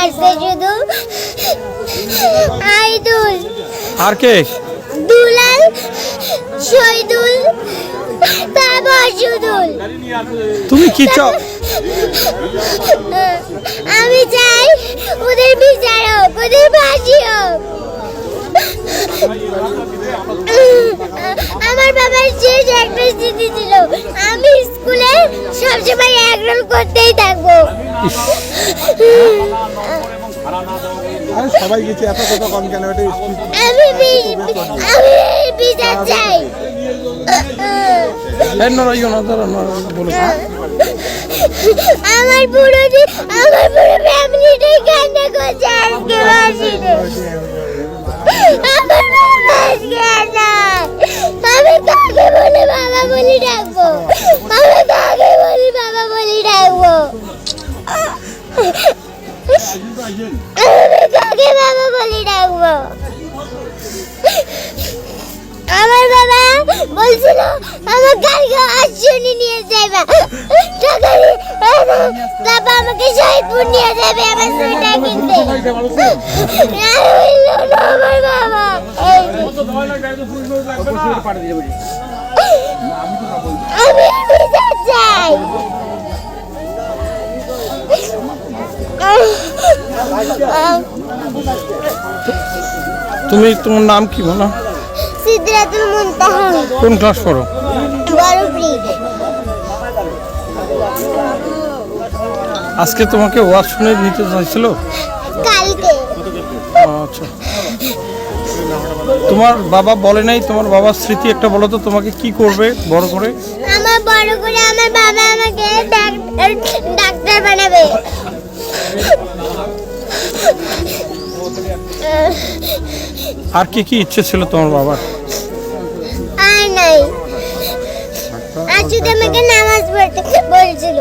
মারছে শুধু আইদুল আর কে দুলাল শহীদুল তারপর সুদুল তুমি কি চাও? আমি চাই ওদের বিচার হোক ওদের ফাঁসি হোক। আমার বাবার শেষ একটা স্মৃতি ছিল আমি স্কুলে সবসময় এক রোল করতেই থাকব। আরে সবাই গেছে এত কথা কম কেন? এটা আমি বি- চাই। এই নড়াইও না দাঁড়া বলো আমার পুরো আমার পুরো ফ্যামিলিটাই কান্না করছে আজকে বাসিতে আমার বাবা আজকে আর আমি কাকে বলে বাবা বলি ডাকবো? আমি কাকে বাবা বলি ডাকবো। আমার বাবা বলছিল, আমার কালকে আশ্চর্য নিয়ে যাবে। টাকা তারপর আমাকে শহীদপুর নিয়ে যাবে, আমার সোয়েটার কিনতে আমার বাবা। আমি বিচার চাই তুমি তোমার নাম কি বলো? সিদ্ধাতুল মুনতাহা কোন ক্লাস পড়ো? আজকে তোমাকে ওয়াজ শুনে নিতে চাইছিল? কালকে। আচ্ছা। তোমার বাবা বলে নাই তোমার বাবার স্মৃতি একটা বলো তো তোমাকে কি করবে বড় করে? আমার বড় করে আমার বাবা আমাকে ডাক্তার বানাবে। আর কি কি ইচ্ছে ছিল তোমার বাবার? আর নাই। আর যদি আমাকে নামাজ পড়তে বলছিল।